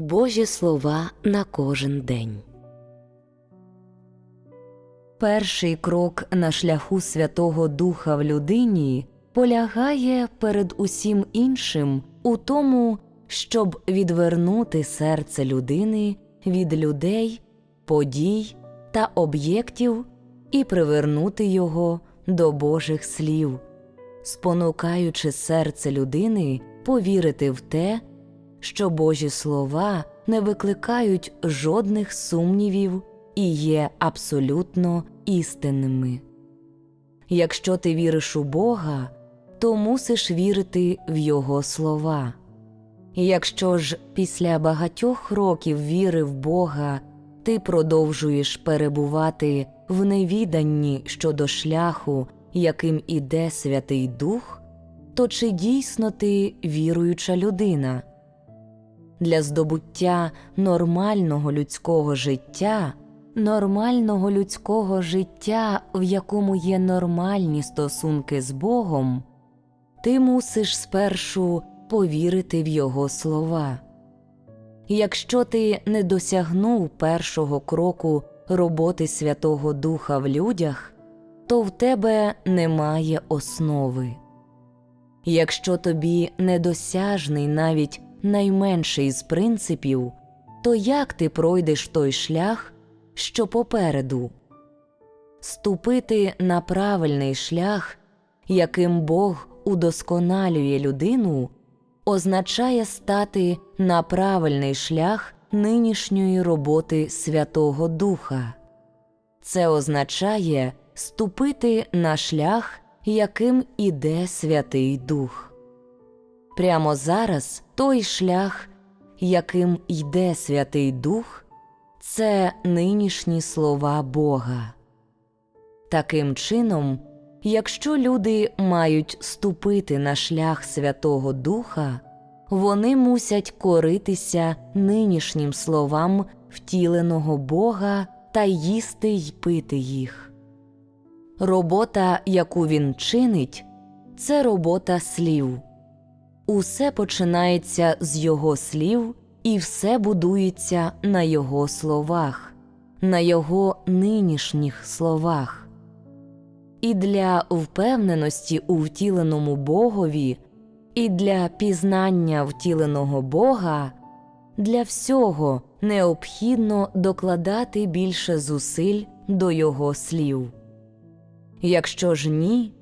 Божі слова на кожен день. Перший крок на шляху Святого Духа в людині полягає перед усім іншим у тому, щоб відвернути серце людини від людей, подій та об'єктів і привернути його до Божих слів, спонукаючи серце людини повірити в те, що Божі слова не викликають жодних сумнівів і є абсолютно істинними. Якщо ти віриш у Бога, то мусиш вірити в Його слова. Якщо ж після багатьох років віри в Бога ти продовжуєш перебувати в невіданні щодо шляху, яким іде Святий Дух, то чи дійсно ти віруюча людина? Для здобуття нормального людського життя, нормального людського життя, в якому є нормальні стосунки з Богом, ти мусиш спершу повірити в Його слова. Якщо ти не досягнув першого кроку роботи Святого Духа в людях, то в тебе немає основи. Якщо тобі недосяжний навіть найменший з принципів, то як ти пройдеш той шлях, що попереду? Ступити на правильний шлях, яким Бог удосконалює людину, означає стати на правильний шлях нинішньої роботи Святого Духа. Це означає ступити на шлях, яким іде Святий Дух. Прямо зараз той шлях, яким йде Святий Дух, це нинішні слова Бога. Таким чином, якщо люди мають ступити на шлях Святого Духа, вони мусять коритися нинішнім словам втіленого Бога та їсти й пити їх. Робота, яку він чинить, це робота слів. Усе починається з його слів, і все будується на його словах, на його нинішніх словах. І для впевненості у втіленому Богові, і для пізнання втіленого Бога, для всього необхідно докладати більше зусиль до його слів. Якщо ж ні,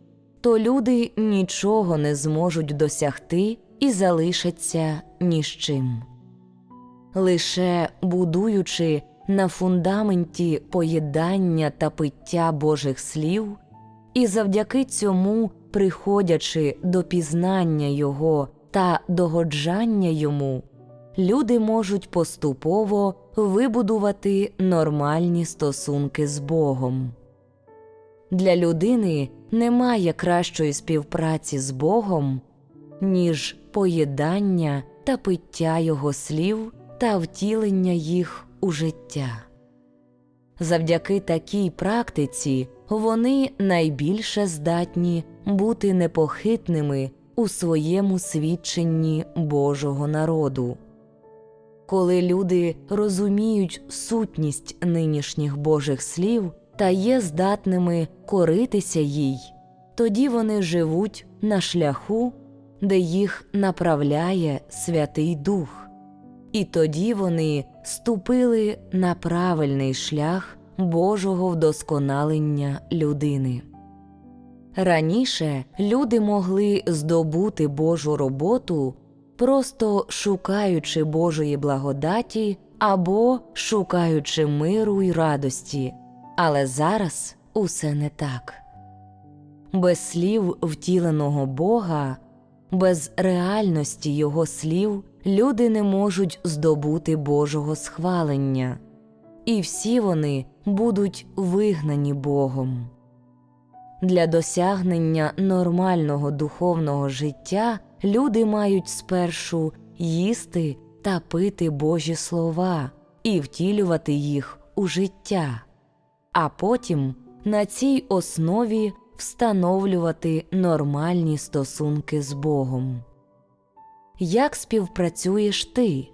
то люди нічого не зможуть досягти і залишаться ні з чим. Лише будуючи на фундаменті поєднання та пиття Божих слів, і завдяки цьому приходячи до пізнання Його та догоджання йому, люди можуть поступово вибудувати нормальні стосунки з Богом. Для людини немає кращої співпраці з Богом, ніж поєднання та пиття Його слів та втілення їх у життя. Завдяки такій практиці вони найбільше здатні бути непохитними у своєму свідченні Божого народу. Коли люди розуміють сутність нинішніх Божих слів та є здатними коритися їй, тоді вони живуть на шляху, де їх направляє Святий Дух, і тоді вони ступили на правильний шлях Божого вдосконалення людини. Раніше люди могли здобути Божу роботу, просто шукаючи Божої благодаті або шукаючи миру й радості, але зараз усе не так. Без слів втіленого Бога, без реальності Його слів люди не можуть здобути Божого схвалення, і всі вони будуть вигнані Богом. Для досягнення нормального духовного життя люди мають спершу їсти та пити Божі слова і втілювати їх у життя, а потім на цій основі встановлювати нормальні стосунки з Богом. Як співпрацюєш ти?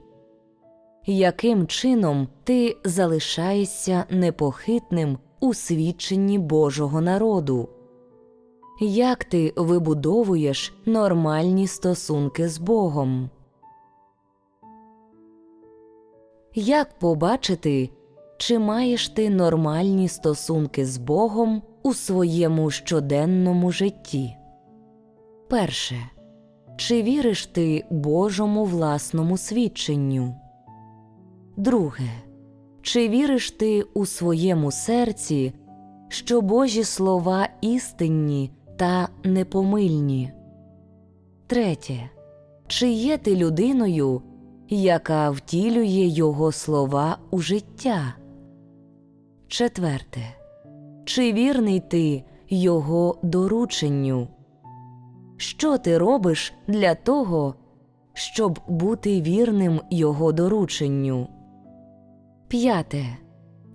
яким чином ти залишаєшся непохитним у свідченні Божого народу? Як ти вибудовуєш нормальні стосунки з Богом? Як побачити, чи маєш ти нормальні стосунки з Богом у своєму щоденному житті? Перше. Чи віриш ти Божому власному свідченню? Друге. Чи віриш ти у своєму серці, що Божі слова істинні та непомильні? Третє. Чи є ти людиною, яка втілює Його слова у життя? Четверте. Чи вірний ти Його дорученню? Що ти робиш для того, щоб бути вірним Його дорученню? П'яте.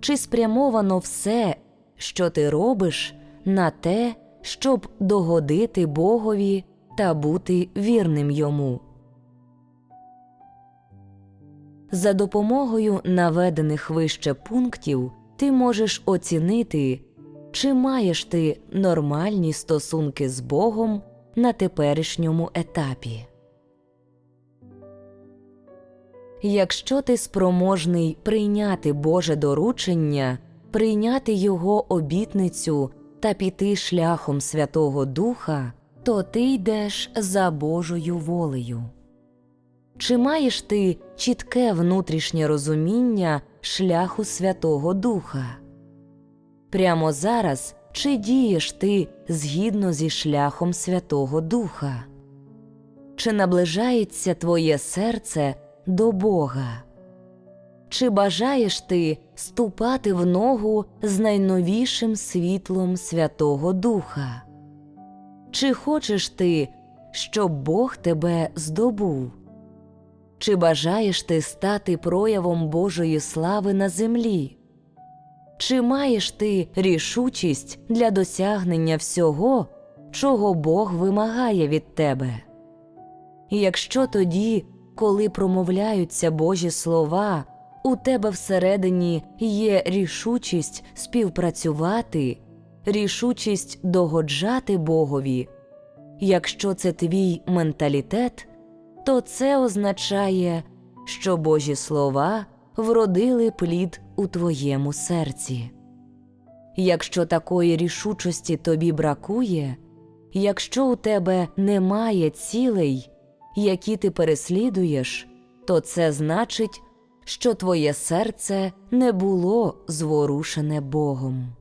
Чи спрямовано все, що ти робиш, на те, щоб догодити Богові та бути вірним йому? За допомогою наведених вище пунктів ти можеш оцінити, чи маєш ти нормальні стосунки з Богом на теперішньому етапі. Якщо ти спроможний прийняти Боже доручення, прийняти Його обітницю та піти шляхом Святого Духа, то ти йдеш за Божою волею. Чи маєш ти чітке внутрішнє розуміння шляху Святого Духа? Прямо зараз чи дієш ти згідно зі шляхом Святого Духа? Чи наближається твоє серце до Бога? Чи бажаєш ти ступати в ногу з найновішим світлом Святого Духа? Чи хочеш ти, щоб Бог тебе здобув? Чи бажаєш ти стати проявом Божої слави на землі? Чи маєш ти рішучість для досягнення всього, чого Бог вимагає від тебе? Якщо тоді, коли промовляються Божі слова, у тебе всередині є рішучість співпрацювати, рішучість догоджати Богові, якщо це твій менталітет, то це означає, що Божі слова вродили плід у твоєму серці. Якщо такої рішучості тобі бракує, якщо у тебе немає цілей, які ти переслідуєш, то це значить, що твоє серце не було зворушене Богом.